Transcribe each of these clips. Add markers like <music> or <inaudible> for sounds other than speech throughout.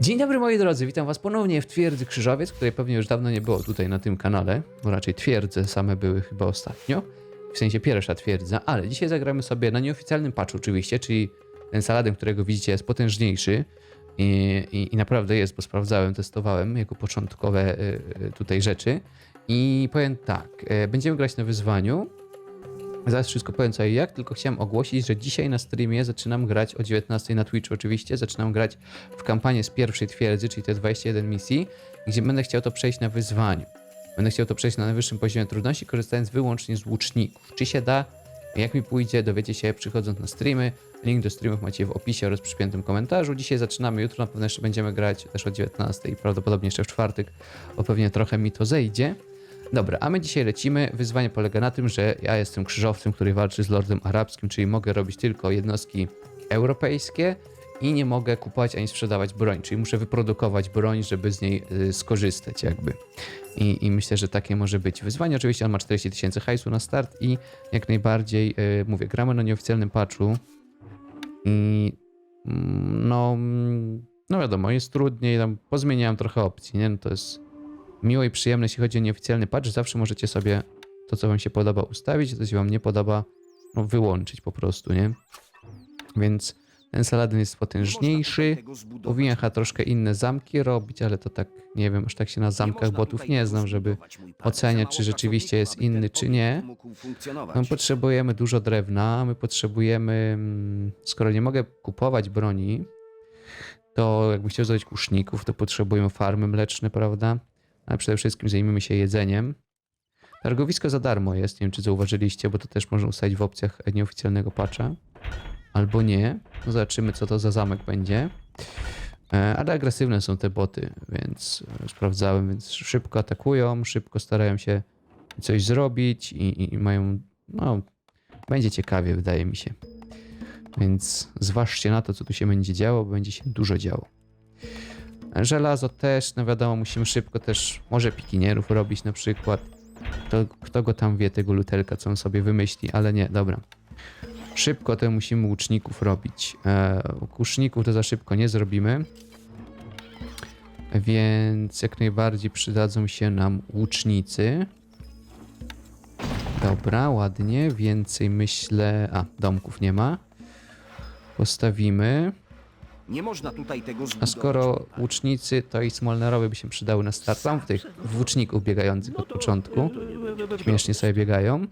Dzień dobry moi drodzy, witam was ponownie w Twierdzy Krzyżowiec, której pewnie już dawno nie było tutaj na tym kanale, bo raczej twierdze same były chyba ostatnio, w sensie pierwsza twierdza, ale dzisiaj zagramy sobie na nieoficjalnym patchu oczywiście, czyli ten Saladin, którego widzicie jest potężniejszy. I, i, i naprawdę jest, bo sprawdzałem, testowałem jego początkowe y, y, tutaj rzeczy. I powiem tak, y, będziemy grać na wyzwaniu, Zaraz wszystko powiem co i jak, tylko chciałem ogłosić, że dzisiaj na streamie zaczynam grać o 19 na Twitchu oczywiście, zaczynam grać w kampanię z pierwszej twierdzy, czyli te 21 misji, gdzie będę chciał to przejść na wyzwaniu. Będę chciał to przejść na najwyższym poziomie trudności, korzystając wyłącznie z łuczników. Czy się da? Jak mi pójdzie, dowiecie się przychodząc na streamy. Link do streamów macie w opisie oraz przypiętym komentarzu. Dzisiaj zaczynamy, jutro na pewno jeszcze będziemy grać też o 19 i prawdopodobnie jeszcze w czwartek, bo pewnie trochę mi to zejdzie. Dobra, a my dzisiaj lecimy. Wyzwanie polega na tym, że ja jestem krzyżowcem, który walczy z Lordem Arabskim, czyli mogę robić tylko jednostki europejskie i nie mogę kupować ani sprzedawać broń, czyli muszę wyprodukować broń, żeby z niej y, skorzystać jakby. I, I myślę, że takie może być wyzwanie. Oczywiście on ma 40 tysięcy hajsu na start i jak najbardziej, y, mówię, gramy na nieoficjalnym patchu i mm, no, mm, no wiadomo, jest trudniej, tam pozmieniałem trochę opcji, nie? No to jest miło i przyjemne, jeśli chodzi o nieoficjalny patch. Zawsze możecie sobie to, co wam się podoba, ustawić, to, co się wam nie podoba, no, wyłączyć po prostu, nie? Więc ten Saladin jest potężniejszy. Powinien chyba troszkę inne zamki robić, ale to tak, nie wiem, aż tak się na zamkach botów nie znam, żeby oceniać, czy rzeczywiście jest inny, czy nie. No, potrzebujemy dużo drewna, my potrzebujemy, mm, skoro nie mogę kupować broni, to jakbym chciał zrobić kuszników, to potrzebujemy farmy mleczne, prawda? Ale przede wszystkim zajmiemy się jedzeniem. Targowisko za darmo jest, nie wiem czy zauważyliście, bo to też można ustalić w opcjach nieoficjalnego patcha. Albo nie. No zobaczymy co to za zamek będzie. E, Ale agresywne są te boty, więc e, sprawdzałem, więc szybko atakują, szybko starają się coś zrobić i, i, i mają, no, będzie ciekawie wydaje mi się. Więc zważcie na to, co tu się będzie działo, bo będzie się dużo działo. Żelazo też, no wiadomo, musimy szybko też, może pikinierów robić na przykład. Kto, kto go tam wie, tego lutelka, co on sobie wymyśli, ale nie, dobra. Szybko to musimy łuczników robić. E, to za szybko nie zrobimy. Więc jak najbardziej przydadzą się nam łucznicy. Dobra, ładnie. Więcej myślę... A, domków nie ma. Postawimy. Nie można tutaj tego A zbudować. skoro łucznicy, to i smolnerowie by się przydały na start. Mam w tych włóczników biegających od początku. Śmiesznie sobie biegają.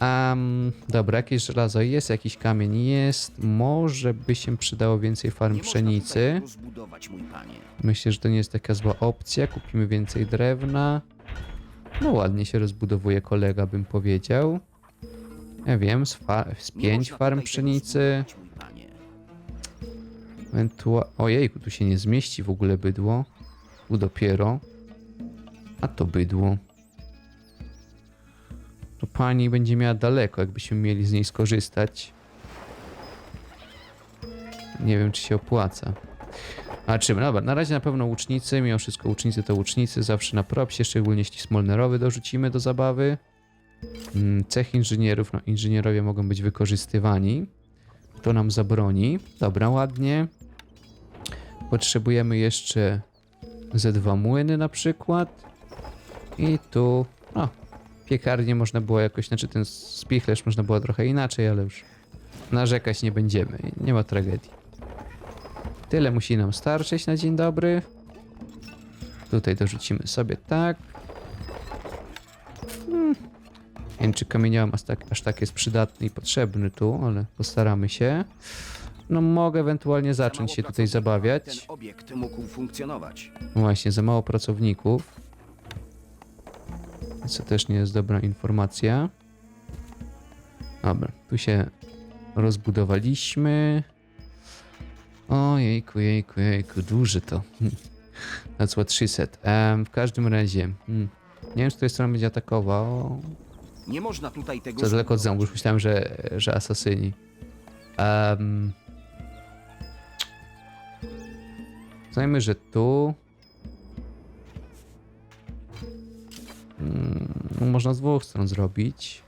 Um, dobra, jakieś żelazo jest, jakiś kamień jest. Może by się przydało więcej farm Nie można pszenicy. tutaj tego zbudować, mój panie. Myślę, że to nie jest taka zła opcja. Kupimy więcej drewna. No ładnie się rozbudowuje kolega, bym powiedział. Ja wiem, z, fa- z Nie pięć można farm tutaj tego pszenicy. zbudować, mój. Ewentua... Ojejku, tu się nie zmieści w ogóle bydło. Tu dopiero. A to bydło. To pani będzie miała daleko, jakbyśmy mieli z niej skorzystać. Nie wiem, czy się opłaca. A czym? Dobra, na razie na pewno łucznicy. Mimo wszystko łucznicy to łucznicy. Zawsze na propsie, szczególnie jeśli smolnerowy dorzucimy do zabawy. Mm, Cech inżynierów. No, inżynierowie mogą być wykorzystywani. To nam zabroni. Dobra, ładnie. Potrzebujemy jeszcze ze dwa młyny na przykład. I tu, no, piekarnię można było jakoś, znaczy ten spichlerz można było trochę inaczej, ale już narzekać nie będziemy. Nie ma tragedii. Tyle musi nam starczyć na dzień dobry. Tutaj dorzucimy sobie tak. Hmm. Nie wiem, czy kamieniołom aż tak, aż tak jest przydatny i potrzebny tu, ale postaramy się. No mogę ewentualnie Za zacząć się tutaj zabawiać. Ten obiekt mógł funkcjonować. Właśnie, za mało pracowników. Co też nie jest dobra informacja. Dobra, tu się rozbudowaliśmy. O jejku, jejku, jejku, duży to. <laughs> That's what she said. Em, w każdym razie, hmm, nie wiem, z której strony będzie atakował. Nie można tutaj tego Co daleko od już myślałem, że, że asasyni. Um, Znajmy, że tu. Mm, no można z dwóch stron zrobić.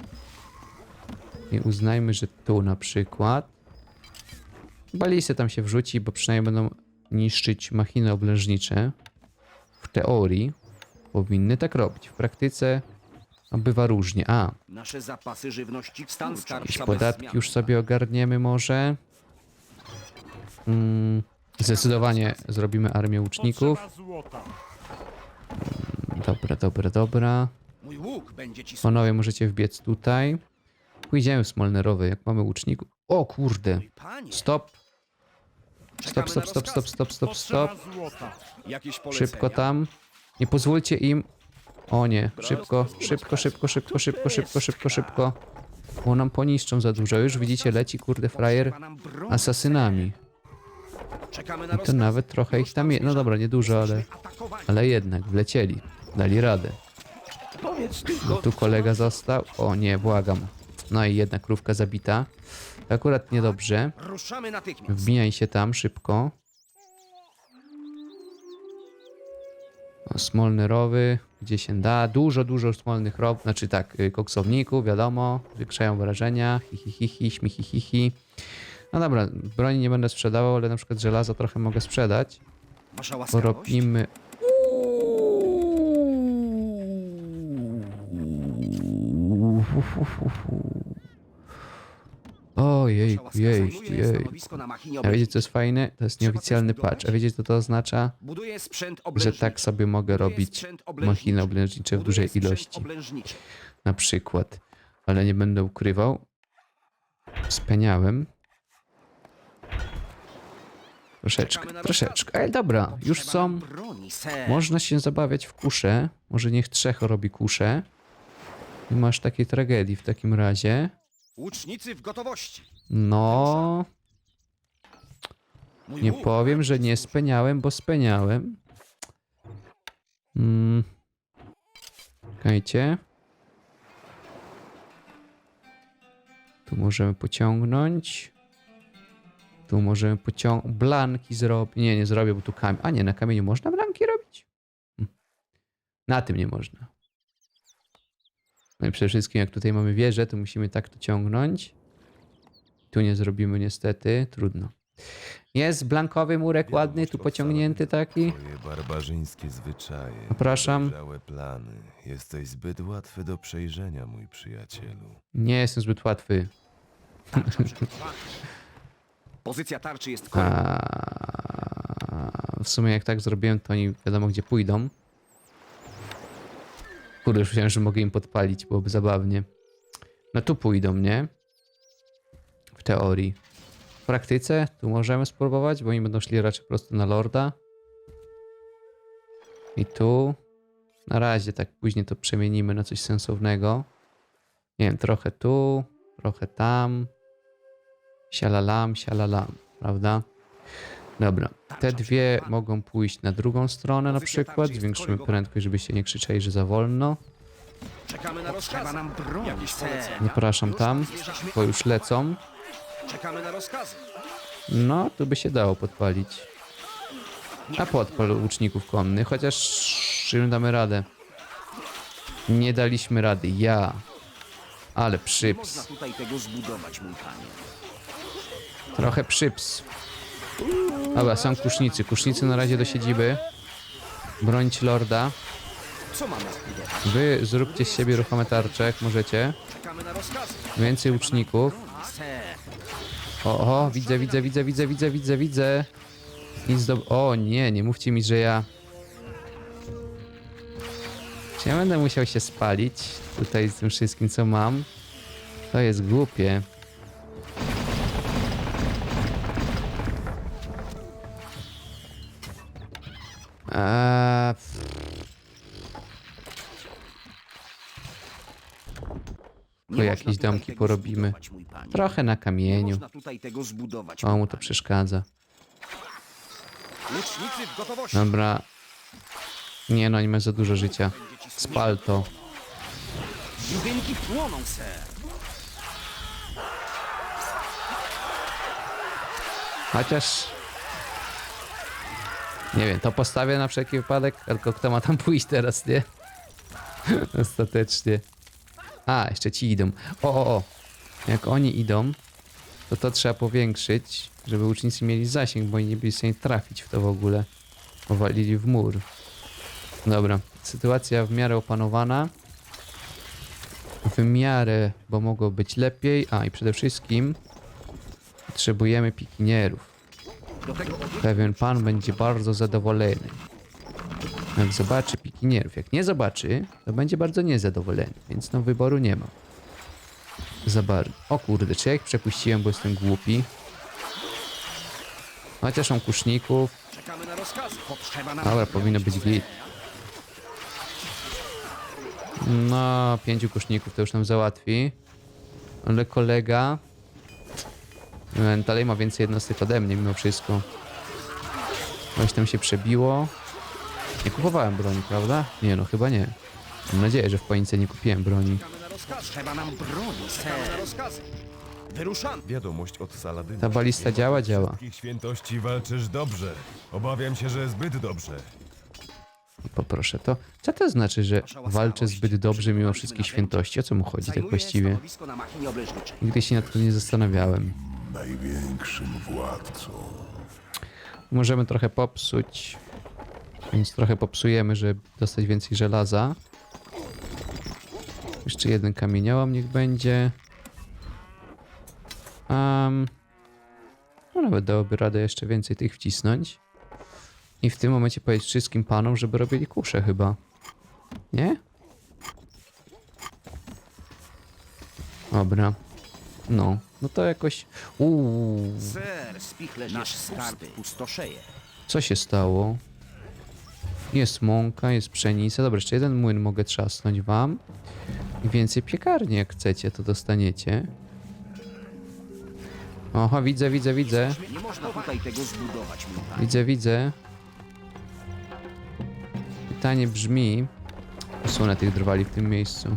I uznajmy, że tu na przykład. Balisy tam się wrzuci, bo przynajmniej będą niszczyć machiny oblężnicze. W teorii powinny tak robić. W praktyce no, bywa różnie. A, Nasze zapasy żywności Stan kurczą. skarb- jakieś podatki już sobie ogarniemy może. Mm, zdecydowanie zrobimy armię łuczników. Dobra, dobra, dobra. Panowie, możecie wbiec tutaj. Pójdziemy Smolnerowy, jak mamy łuczników. O kurde! Stop! Stop, stop, stop, stop, stop, stop, stop. Szybko tam. Nie pozwólcie im. O nie, szybko, szybko, szybko, szybko, szybko, szybko, szybko, szybko. Bo nam poniszczą za dużo. Już widzicie, leci kurde frajer asasynami. I to nawet trochę ich tam je... No dobra, nie dużo, ale, ale jednak wlecieli. Dali radę. No tu kolega został. O nie, błagam. No i jedna krówka zabita. Akurat niedobrze. Wbijaj się tam szybko. O, Smolny rowy, gdzie się da. Dużo, dużo smolnych row, znaczy tak, y, koksowników, wiadomo. Zwiększają wrażenia. Hi, hi, hi, hi, śmi, hi, hi, hi. No dobra, broni nie będę sprzedawał, ale na przykład żelaza trochę mogę sprzedać. Wasza łaskawość? Porobimy... Ojej, jej, jej. A wiecie co jest fajne? To jest nieoficjalny patch. A wiecie co to oznacza? Że tak sobie mogę robić machiny oblężnicze w dużej ilości. Na przykład. Ale nie będę ukrywał. Speniałem. Troszeczkę, troszeczkę. Ale dobra, już są. Można się zabawiać w kusze. Może niech trzech robi kusze. Nie masz takiej tragedii w takim razie. Łucznicy w gotowości. No, nie powiem, że nie speniałem, bo speniałem. Mm. Czekajcie. Tu możemy pociągnąć. Tu możemy pociągnąć. Blanki zrobić. Nie, nie zrobię, bo tu kamień. A nie, na kamieniu można blanki robić? Hm. Na tym nie można. No i przede wszystkim, jak tutaj mamy wieżę, to musimy tak to ciągnąć. Tu nie zrobimy niestety. Trudno. Jest blankowy murek ładny, tu pociągnięty taki. Twoje barbarzyńskie zwyczaje. Zapraszam. plany. Jesteś zbyt łatwy do przejrzenia, mój przyjacielu. Nie jestem zbyt łatwy. <laughs> Pozycja tarczy jest. A w sumie jak tak zrobiłem, to oni wiadomo gdzie pójdą. Kurde, już myślałem, że mogę im podpalić, byłoby zabawnie. No tu pójdą, nie? W teorii. W praktyce tu możemy spróbować, bo oni będą szli raczej prosto na lorda. I tu. Na razie tak później to przemienimy na coś sensownego. Nie wiem, trochę tu, trochę tam. Sialalam, sialalam, prawda? Dobra, te dwie mogą pójść na drugą stronę na przykład. Zwiększymy prędkość, żebyście nie krzyczeli, że za wolno. Czekamy na rozkazy. Nam polecenia? Zapraszam tam, bo już lecą. Czekamy na rozkazy. No, tu by się dało podpalić. A podpal łuczników konnych, chociaż czym damy radę? Nie daliśmy rady, ja. Ale Nie przyps. można tutaj tego zbudować, mój panie. Trochę przyps. Dobra, są kusznicy. Kusznicy na razie do siedziby. Brońcie lorda. Wy zróbcie z siebie ruchome tarcze, jak możecie. Więcej łuczników. O, o, widzę, widzę, widzę, widzę, widzę, widzę, widzę. Nic do... O nie, nie mówcie mi, że ja... Czy ja będę musiał się spalić tutaj z tym wszystkim, co mam? To jest głupie. Eee... Tu jakieś domki porobimy. Trochę na kamieniu. O, mu to przeszkadza. Dobra. Nie no, nie ma za dużo życia. Spal to. Chociaż nie wiem, to postawię na wszelki wypadek, tylko kto ma tam <laughs> pójść teraz, nie? Ostatecznie. A, jeszcze ci idą. O, o, o. Jak oni idą, to to trzeba powiększyć, żeby łucznicy mieli zasięg, bo oni nie byli w stanie trafić w to w ogóle. Powalili w mur. Dobra, sytuacja w miarę opanowana. W miarę, bo mogło być lepiej. A i przede wszystkim potrzebujemy pikinierów. Pewien pan będzie bardzo zadowolony. Jak zobaczy pikinierów. Jak nie zobaczy, to będzie bardzo niezadowolony, więc no wyboru nie ma. Za bardzo. O kurde, czy ja ich przepuściłem, bo jestem głupi? Chociaż mam kuszników. Dobra, powinno być git. No, pięciu kuszników to już nam załatwi. Ale kolega... Dalej ma więcej jednostek ode mnie mimo wszystko. Coś tam się przebiło. Nie kupowałem broni, prawda? Nie no, chyba nie. Mam nadzieję, że w panice nie kupiłem broni. Potrzeba nam broni. Wyruszamy. Wiadomość od Saladyna. Ta balista działa, działa. Wszystkich świętości walczysz dobrze. Obawiam się, że zbyt dobrze. Poproszę to. Co to znaczy, że walczę zbyt dobrze mimo wszystkich świętości? O co mu chodzi tak właściwie? Nigdy się nad tym nie zastanawiałem. Największym władcą. Możemy trochę popsuć. Więc trochę popsujemy, żeby dostać więcej żelaza. Jeszcze jeden kamieniołom niech będzie. Um, no nawet dałoby radę jeszcze więcej tych wcisnąć. I w tym momencie powiedzieć wszystkim panom, żeby robili kusze chyba. Nie? Dobra. No, no to jakoś... Uuu. Ser, spichlerz Nasz skarb pustoszeje. Co się stało? Jest mąka, jest pszenica. Dobra, jeszcze jeden młyn mogę trzasnąć wam. I więcej piekarni, jak chcecie, to dostaniecie. Oho, widzę, widzę, widzę. Nie można tutaj tego zbudować, mój. Widzę, widzę. Pytanie brzmi... Usunę tych drwali w tym miejscu.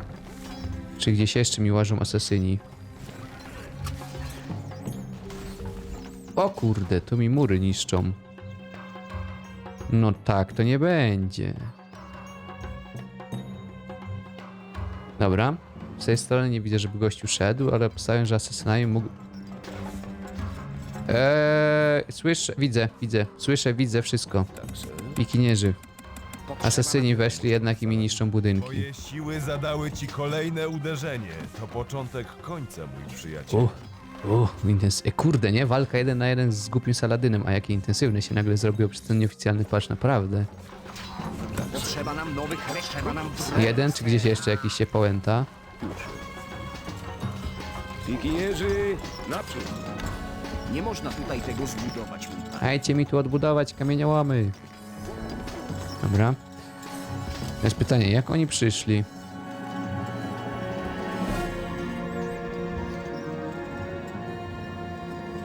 Czy gdzieś jeszcze mi łażą asesyni? O kurde, tu mi mury niszczą. No tak, to nie będzie. Dobra. Z tej strony nie widzę, żeby gościu szedł, ale obstawiam, że asesynami mógł... Eee, słyszę, widzę, widzę, słyszę, widzę wszystko. Pikinierzy. Potrzeba Asesyni weszli jednak i mi niszczą budynki. Twoje siły zadały ci kolejne uderzenie. To początek końca, mój przyjaciel. Uch, uch, intens... e, kurde, nie? Walka jeden na jeden z głupim Saladynem, a jakie intensywne się nagle zrobiło przez ten nieoficjalny patch, naprawdę. Potrzeba nam nowych potrzeba nam. Jeden, czy gdzieś jeszcze jakiś się połęta? Pikinierzy, naprzód. Nie można tutaj tego zbudować. Dajcie mi tu odbudować kamieniołomy. Dobra. Jest pytanie, jak oni przyszli?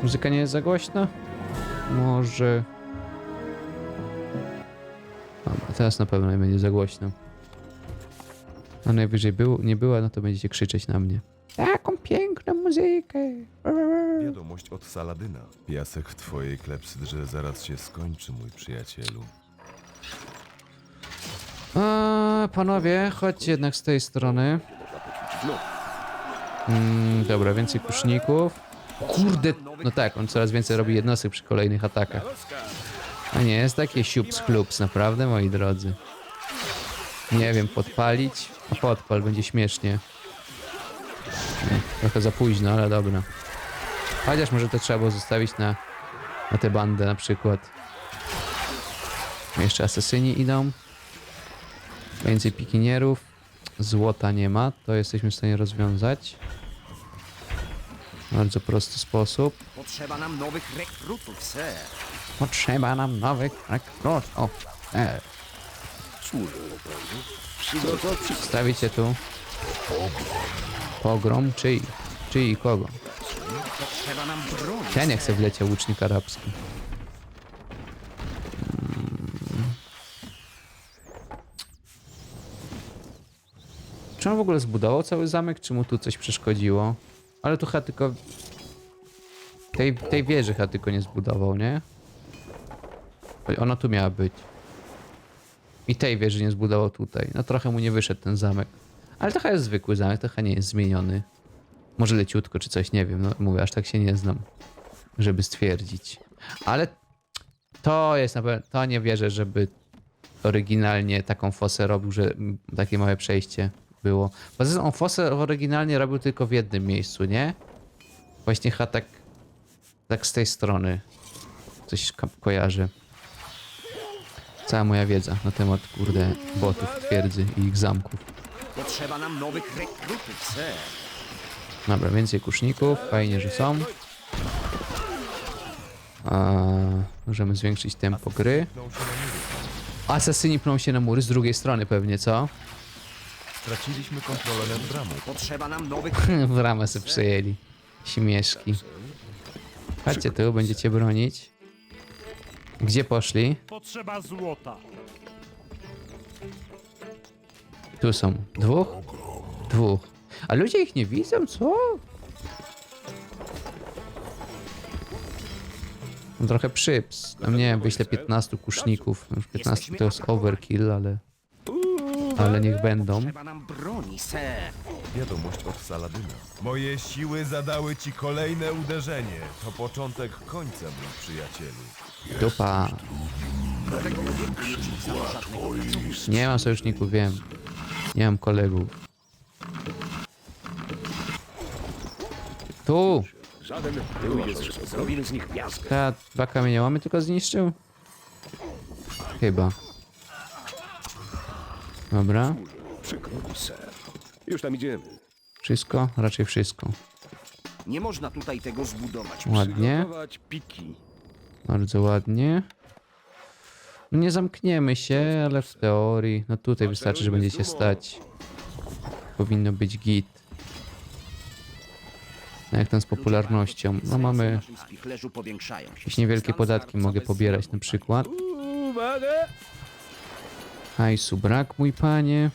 Muzyka nie jest za głośna? Może... Dobra, teraz na pewno nie będzie za głośno. A najwyżej był, nie była, no to będziecie krzyczeć na mnie. Taką piękną muzykę! Wiadomość od Saladyna. Piasek w twojej klepsydrze zaraz się skończy, mój przyjacielu. A, panowie, chodźcie jednak z tej strony. Mm, dobra, więcej kuszników. Kurde, no tak, on coraz więcej robi jednostek przy kolejnych atakach. A nie, jest takie siups chlups, naprawdę, moi drodzy. Nie wiem, podpalić? A podpal, będzie śmiesznie. Nie, Trochę za późno, ale dobra. Chociaż może to trzeba było zostawić na, na tę bandę na przykład. Jeszcze asesyni idą. Więcej pikinierów. Złota nie ma, to jesteśmy w stanie rozwiązać. Bardzo prosty sposób. Potrzeba nam nowych rekrutów, ser. Potrzeba nam nowych rekrutów. E, stawicie tu. Pogrom, czyj? Czyj i kogo? Potrzeba nam broni. Ten jak se wleciał łucznik arabski. Mm. Czy on w ogóle zbudował cały zamek, czy mu tu coś przeszkodziło? Ale tu chyba tylko... Tej, tej wieży chyba tylko nie zbudował, nie? Ona tu miała być. I tej wieży nie zbudował tutaj. No trochę mu nie wyszedł ten zamek. Ale to chyba jest zwykły zamek, to chyba nie jest zmieniony. Może leciutko czy coś, nie wiem. No mówię, aż tak się nie znam, żeby stwierdzić. Ale to jest na pewno, to nie wierzę, żeby oryginalnie taką fosę robił, że takie małe przejście było. Poza tym on fosę oryginalnie robił tylko w jednym miejscu, nie? Właśnie chyba tak, tak z tej strony coś ko- kojarzy. Cała moja wiedza na temat, kurde, botów, twierdzy i ich zamków. Potrzeba nam nowych rekrutów, ser. Dobra, więcej kuszników, fajnie, że są. A, możemy zwiększyć tempo gry. Asasyni pną się na mury z drugiej strony pewnie, co? Straciliśmy kontrolę nad bramą. Potrzeba nam nowych <laughs> w ramę sobie przejęli. Śmieszki. Chodźcie tu, będziecie bronić. Gdzie poszli? Potrzeba złota. Tu są. Dwóch? Dwóch. A ludzie ich nie widzą, co? No Trochę przyps. Tam nie wiem, wyślę 15 kuszników. No Już 15 to jest overkill, ale... Ale niech będą. Potrzeba nam broni. Wiadomość od Saladyna. Moje siły zadały ci kolejne uderzenie. To początek końca, mój przyjacielu. Dupa. Nie mam sojuszników, wiem. Nie mam kolegów. Tu! Żaden był jest Zrobimy z nich piaskę. Ta dwa kamieniołomy tylko zniszczył? Chyba. Dobra. Przykro mi, ser. Już tam idziemy. Wszystko? Raczej wszystko. Nie można tutaj tego zbudować. Ładnie. Przygotować piki. Bardzo ładnie. No nie zamkniemy się, ale w teorii. No tutaj wystarczy, że będziecie stać. Powinno być git. No jak tam z popularnością? No mamy Naszym spichlerzu powiększają się. jakieś niewielkie podatki, mogę pobierać na przykład. Uwaga! Hajsu brak, mój panie.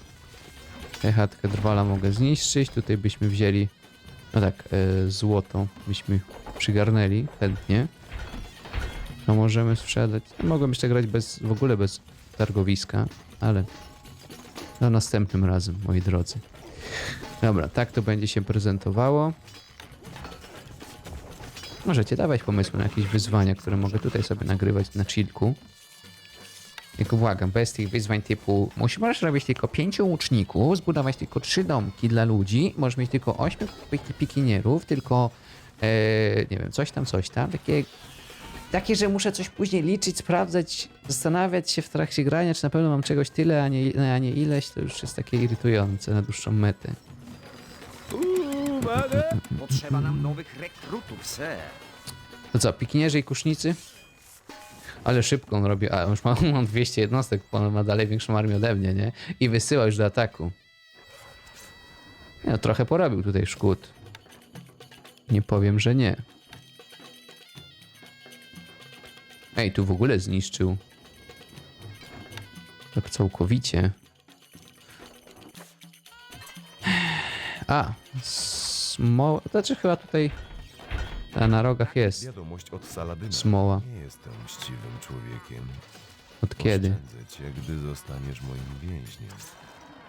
Tę chatkę drwala mogę zniszczyć. Tutaj byśmy wzięli, no tak, e, złoto byśmy przygarnęli chętnie. To możemy sprzedać. Mogłem jeszcze grać bez, w ogóle bez targowiska, ale to następnym razem, moi drodzy. Dobra, tak to będzie się prezentowało. Możecie dawać pomysły na jakieś wyzwania, które mogę tutaj sobie nagrywać na chillku. Tylko błagam, bez tych wyzwań typu musi- możesz robić tylko pięciu łuczników, zbudować tylko trzy domki dla ludzi, możesz mieć tylko ośmiu pik- pikinierów, tylko e, nie wiem, coś tam, coś tam. Takie, takie, że muszę coś później liczyć, sprawdzać, zastanawiać się w trakcie grania, czy na pewno mam czegoś tyle, a nie, a nie ileś, to już jest takie irytujące na dłuższą metę. Uwaga! Potrzeba nam nowych rekrutów, ser. To co, pikinierzy i kusznicy? Ale szybko on robi. A, już <laughs> mam, mam 200 jednostek, bo on ma dalej większą armię ode mnie, nie? I wysyła już do ataku. No, trochę porobił tutaj szkód. Nie powiem, że nie. Ej, tu w ogóle zniszczył. Tak całkowicie. A, smo... Znaczy chyba tutaj ta na rogach jest. Wiadomość od Saladyna. Smoła. Nie jestem chciwym człowiekiem. Od kiedy? Oszczędzę cię, gdy zostaniesz moim więźniem.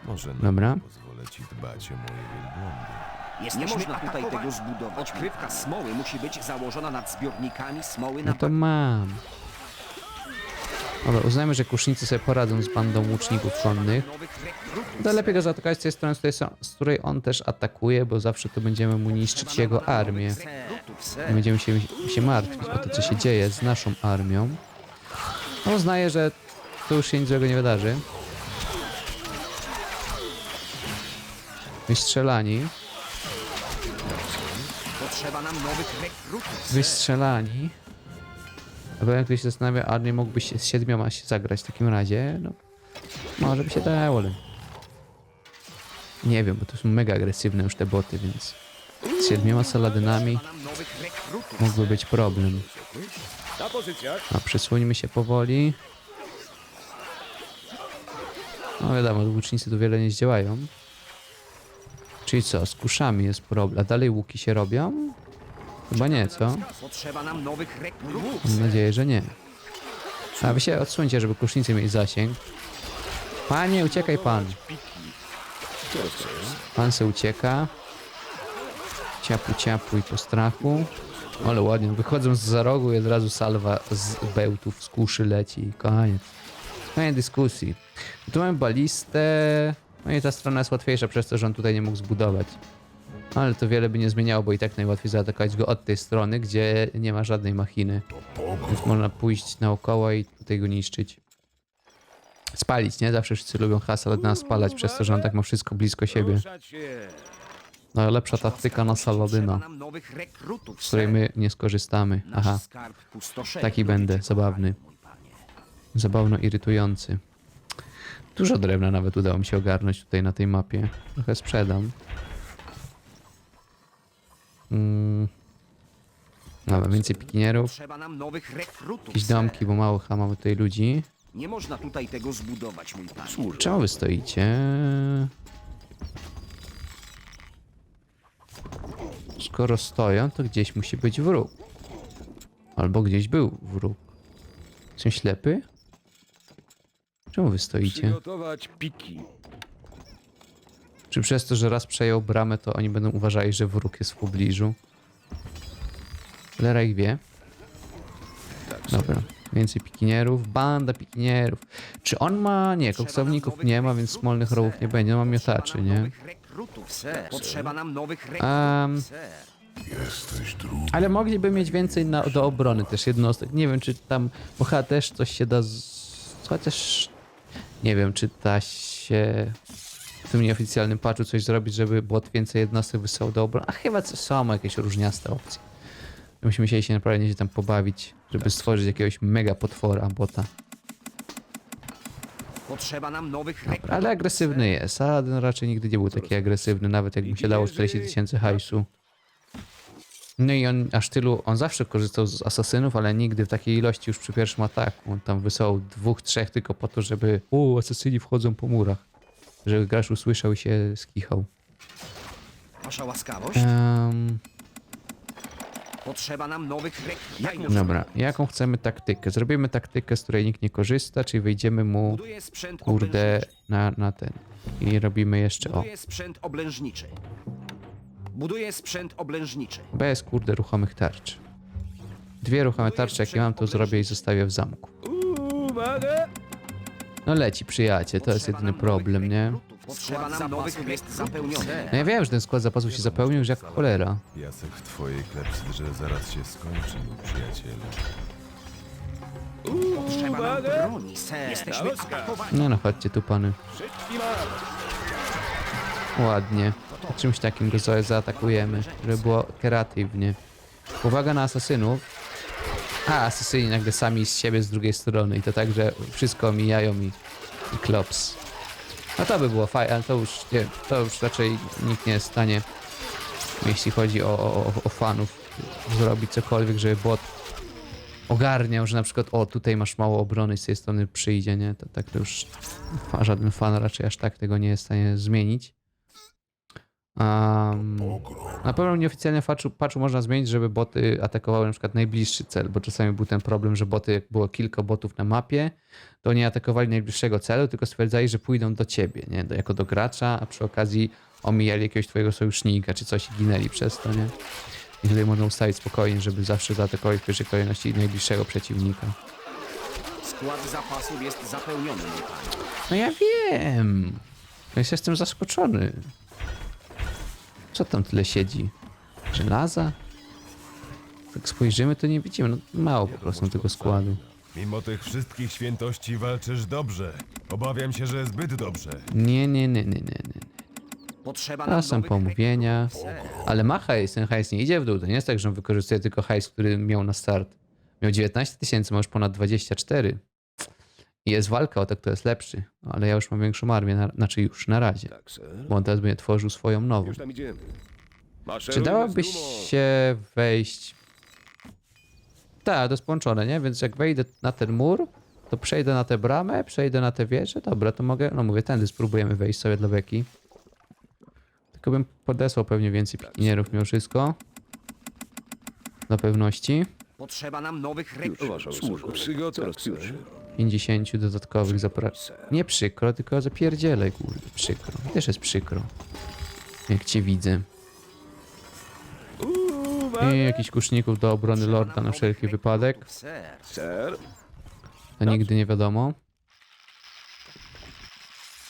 Może Dobra. pozwolę ci dbać o moje wielbłądy. Nie można tutaj tego zbudować. Odkrywka smoły musi być założona nad zbiornikami smoły na No to mam. Dobra, uznajmy, że kusznicy sobie poradzą z bandą łuczników rekrutów. To lepiej go zaatakować z tej strony, z której, on też atakuje, bo zawsze to będziemy mu niszczyć jego armię. Nie będziemy się, się martwić o to, co się dzieje z naszą armią. No uznaję, że tu już się nic złego nie wydarzy. Wystrzelani. Wystrzelani. Pewnie ktoś się zastanawia, a nie mógłbyś z siedmioma się zagrać w takim razie? No, może by się dało, ale... Nie wiem, bo to są mega agresywne już te boty, więc... Z siedmioma saladynami mógłby być problem. A przesuńmy się powoli. No wiadomo, łucznicy tu wiele nie zdziałają. Czyli co, z kuszami jest problem. A dalej łuki się robią? Chyba nie, co? Potrzeba nam nowych rekrutów. Mam nadzieję, że nie. A wy się odsuńcie, żeby kusznicy mieli zasięg. Panie, uciekaj pan. Pan se ucieka. Ciapu, ciapu i po strachu. Ale ładnie, wychodzą z za rogu i od razu salwa z bełtów, z kuszy leci koniec. Koniec dyskusji. Tu mamy balistę. No i ta strona jest łatwiejsza przez to, że on tutaj nie mógł zbudować. Ale to wiele by nie zmieniało, bo i tak najłatwiej zaatakować go od tej strony, gdzie nie ma żadnej machiny. Więc można pójść naokoło i tutaj go niszczyć. Spalić, nie? Zawsze wszyscy lubią Hasaladina spalać, przez to, że on tak ma wszystko blisko siebie. Najlepsza taktyka na Saladyna, z której my nie skorzystamy. Aha, taki będę, zabawny. Zabawno irytujący. Dużo drewna nawet udało mi się ogarnąć tutaj na tej mapie. Trochę sprzedam. Mm. Dobra, więcej pikinierów. Potrzeba nam nowych rekrutów, Jakieś ser. domki, bo mało chyba mamy tutaj ludzi. Nie można tutaj tego zbudować, mój panie. Czemu wy stoicie? Skoro stoją, to gdzieś musi być wróg. Albo gdzieś był wróg. Są ślepy? Czemu wy stoicie? Przygotować piki. Czy przez to, że raz przejął bramę, to oni będą uważali, że wróg jest w pobliżu? Cholera ich wie. Dobra, więcej pikinierów. Banda pikinierów. Czy on ma... Nie, koksowników nie ma, więc smolnych rowów nie będzie. On ma miotaczy, nie? Potrzeba nam nowych Um. Jesteś drugi. ale mogliby mieć więcej na, do obrony też jednostek. Nie wiem, czy tam... Bo chyba też coś się da... Z... Chociaż... Nie wiem, czy da się... Tym nieoficjalnym patchu coś zrobić, żeby bot więcej jednostek wysłał do obrony. A chyba co- są jakieś różniaste opcje. Musimy się się naprawdę nieźle tam pobawić, żeby stworzyć jakiegoś mega potwora bota. Potrzeba nam nowych rekrutów. Ale agresywny jest. Saladin raczej nigdy nie był taki agresywny, nawet jak mu się dało 40 tysięcy hajsu. No i on aż tylu, on zawsze korzystał z asasynów, ale nigdy w takiej ilości już przy pierwszym ataku. On tam wysłał dwóch, trzech tylko po to, żeby u, asasyni wchodzą po murach. Żeby gracz usłyszał i się skichał. Wasza łaskawość? Ehm, Potrzeba nam nowych rekrutów. dobra, jaką chcemy taktykę? Zrobimy taktykę, z której nikt nie korzysta, czyli wejdziemy mu, Buduję sprzęt kurde, oblężniczy. na, na ten. I robimy jeszcze, o, Buduję sprzęt oblężniczy. Buduję sprzęt oblężniczy. Bez kurde ruchomych tarcz. Dwie ruchome tarcze, jakie mam, to zrobię i zostawię w zamku. Uwaga! No leci, przyjacie, to jest jedyny problem, nie? Potrzeba nam nowych jest. No ja wiem, że ten skład zapasów się zapełnił już jak cholera. Piasek w twojej klepsydrze zaraz się skończy, mój przyjacielu. Potrzeba nam broni, ser. Jesteśmy atakowani. No no, chodźcie tu pany. Ładnie. Czymś takim go za- zaatakujemy, żeby było kreatywnie. Uwaga na asasynów. A, asasyni nagle sami z siebie z drugiej strony i to tak, że wszystko omijają i, i klops. No to by było fajne, ale to już, nie, to już raczej nikt nie jest w stanie, jeśli chodzi o, o, o- fanów, zrobić cokolwiek, żeby bot ogarniał, że na przykład o, tutaj masz mało obrony i z tej strony przyjdzie, nie? To tak to już żaden fan raczej aż tak tego nie jest w stanie zmienić. Um, na pewno nieoficjalnie w patchu, patchu można zmienić, żeby boty atakowały na przykład najbliższy cel, bo czasami był ten problem, że boty, jak było kilka botów na mapie, to nie atakowali najbliższego celu, tylko stwierdzali, że pójdą do ciebie, nie? Do, jako do gracza, a przy okazji omijali jakiegoś twojego sojusznika czy coś i ginęli przez to, nie? I tutaj można ustawić spokojnie, żeby zawsze zaatakować w pierwszej kolejności najbliższego przeciwnika. Skład zapasów jest zapełniony, panie. No ja wiem. Więc jestem zaskoczony. Co tam tyle siedzi? Żelaza? Tak spojrzymy, to nie widzimy. No, mało po prostu tego składu. Mimo tych wszystkich świętości walczysz dobrze. Obawiam się, że zbyt dobrze. Nie, nie, nie, nie, nie. nie. Potrzeba nam To są nowych pomówienia. Ale ma hajs, ten hajs nie idzie w dół. To nie jest tak, że on wykorzystuje tylko hajs, który miał na start. Miał 19 tysięcy, ma już ponad 24. I jest walka o to, kto jest lepszy. Ale ja już mam większą armię, na, znaczy już na razie. Tak, sir. Bo on teraz będzie tworzył swoją nową. Już tam idziemy. Czy Maszerujmy dałoby z dumą. się wejść... Tak, to jest połączone, nie? Więc jak wejdę na ten mur, to przejdę na tę bramę, przejdę na tę wieżę. Dobra, to mogę... No mówię, tędy spróbujemy wejść sobie dla beki. Tylko bym podesłał pewnie więcej pikinierów mimo wszystko. Dla pewności. Potrzeba nam nowych rekrutów. waszą służbę. Przygotować, sir. 50 dodatkowych zapra... Nie przykro, tylko zapierdzielę, kurde, przykro. Też jest przykro. Jak cię widzę. I jakichś kuszników do obrony lorda na wszelki wypadek. To nigdy nie wiadomo.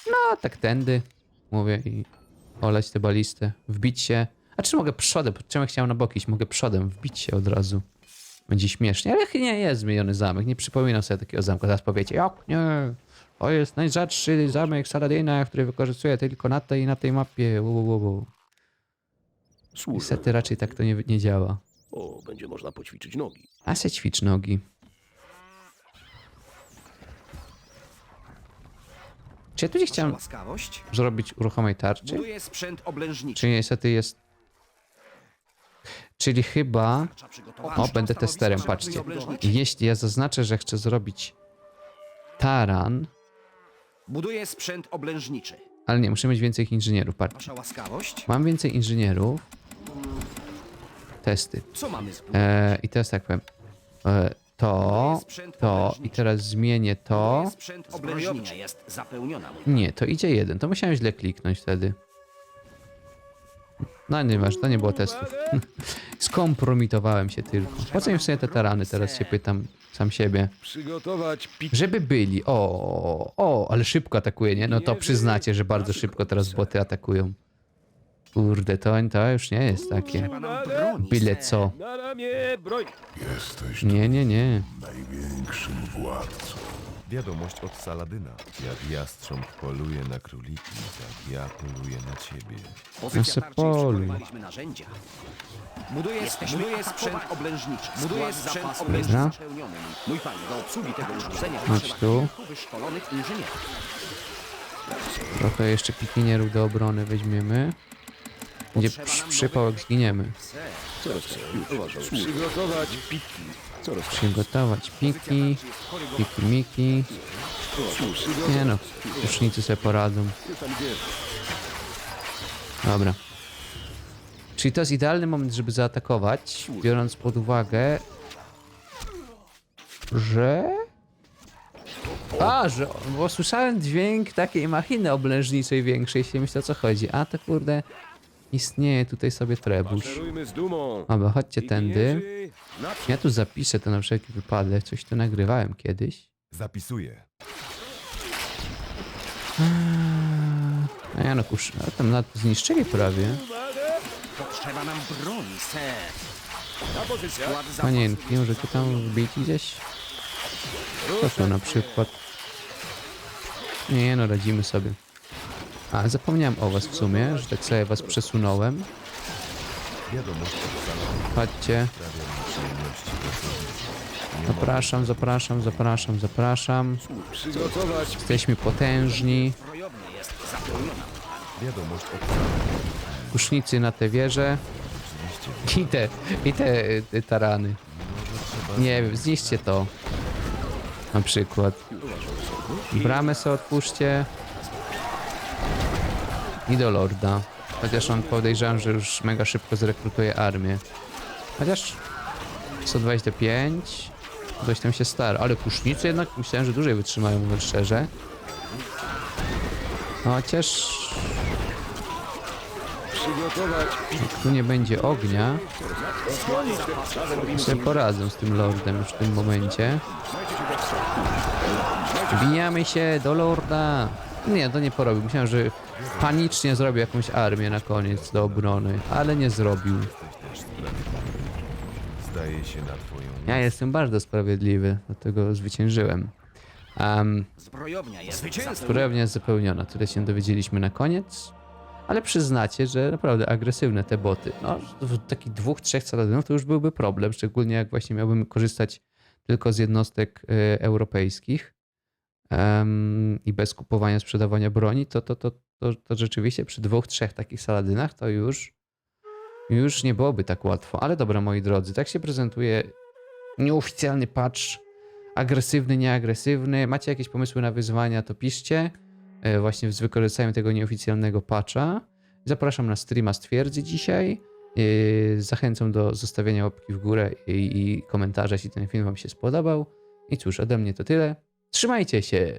No, tak tędy, mówię i oleć tę balistę, wbić się. A czy mogę przodem? Czemu ja chciałem na boki iść? Mogę przodem wbić się od razu. Będzie śmiesznie, ale nie jest zmieniony zamek. Nie przypominam sobie takiego zamka. Zaraz powiecie, jak nie? To jest najrzadszy zamek Saladina, który wykorzystuję tylko na tej i na tej mapie. Służę. Niestety raczej tak to nie, nie działa. O, będzie można poćwiczyć nogi. A se ćwicz nogi. Czy ja tu nie chciałem łaskawość? zrobić uruchomej tarczy? Sprzęt oblężniczy. Czy niestety jest... Czyli chyba... O, będę testerem, patrzcie. Jeśli ja zaznaczę, że chcę zrobić taran, Buduję sprzęt oblężniczy. ale nie, muszę mieć więcej inżynierów, patrzcie. Wasza łaskawość? Mam więcej inżynierów. Testy. Co mamy zbudować? E, I teraz tak powiem. E, to, to i teraz zmienię to. Sprzęt oblężniczy. jest zapełniona. Nie, to idzie jeden. To musiałem źle kliknąć wtedy. No nie masz, to nie było testów. <laughs> Skompromitowałem się tylko. Po co im w sumie te tarany, teraz się pytam sam siebie. Przygotować pit... Żeby byli. O, o, ale szybko atakuje, nie? No to przyznacie, że bardzo szybko teraz boty atakują. Kurde, to, to już nie jest takie. Byle co. Na ramię, broń! Jesteś Nie, nie, nie. największym władcą. Wiadomość od Saladyna. Jak jastrząb poluje na króliki, tak ja poluję na ciebie. Pozycja se tarczy poluj. przygotowaliśmy narzędzia. Buduję, buduję sprzęt oblężniczy. Buduję sprzęt Dobra. oblężniczy zapełniony. Mój panie, do obsługi tego urządzenia Chodź potrzeba tu. kilku wyszkolonych inżynierów. Trochę jeszcze pikinierów do obrony weźmiemy. Będzie przy, przypał, jak zginiemy. Coraz już uważaj. Przygotować piki, piki miki. Nie no, kusznicy sobie poradzą. Dobra. Czyli to jest idealny moment, żeby zaatakować, biorąc pod uwagę, że... A, że... Bo słyszałem dźwięk takiej machiny oblężniczej większej, się myślę o co chodzi. A to kurde, istnieje tutaj sobie trebusz. Dobra, chodźcie tędy. Ja tu zapiszę to na wszelki wypadek, coś tu nagrywałem kiedyś. Zapisuję. A ja no kusz, a tam nad zniszczyli prawie. Potrzeba nam broni, ser. Panienki, jest może tu tam wbić gdzieś? Co tu na przykład? Nie no, radzimy sobie. A, zapomniałem o was w sumie, że tak sobie was przesunąłem. Chodźcie. Zapraszam, zapraszam, zapraszam, zapraszam. Jesteśmy potężni. Kusznicy na te wieże. I te, i te, te tarany. Nie wiem, to. Na przykład. Bramę sobie otwórzcie. I do Lorda. Chociaż on podejrzewam, że już mega szybko zrekrutuje armię. Chociaż 125. Coś tam się stara. Ale kusznicy jednak myślałem, że dłużej wytrzymają, mówiąc szczerze. Chociaż przygotować tu nie będzie ognia. sobie poradzę z tym lordem już w tym momencie. Wbijamy się do lorda. Nie, to nie porobił. Myślałem, że panicznie zrobił jakąś armię na koniec do obrony, ale nie zrobił. Zdaje się na twoją Ja jestem bardzo sprawiedliwy, dlatego zwyciężyłem. Um, Zbrojownia jest. Zbrojownia jest zapełniona, tyle się dowiedzieliśmy na koniec. Ale przyznacie, że naprawdę agresywne te boty. No, w takich dwóch, trzech saladynów to już byłby problem, szczególnie jak właśnie miałbym korzystać tylko z jednostek y, europejskich i bez kupowania, sprzedawania broni, to, to, to, to, to rzeczywiście przy dwóch, trzech takich saladynach to już, już nie byłoby tak łatwo. Ale dobra, moi drodzy, tak się prezentuje nieoficjalny patch agresywny, nieagresywny. Macie jakieś pomysły na wyzwania, to piszcie. E, Właśnie z wykorzystaniem tego nieoficjalnego patcha. Zapraszam na streama z twierdzy dzisiaj. E, Zachęcam do zostawienia łapki w górę i, i komentarza, jeśli ten film Wam się spodobał. I cóż, ode mnie to tyle. Trzymajcie się!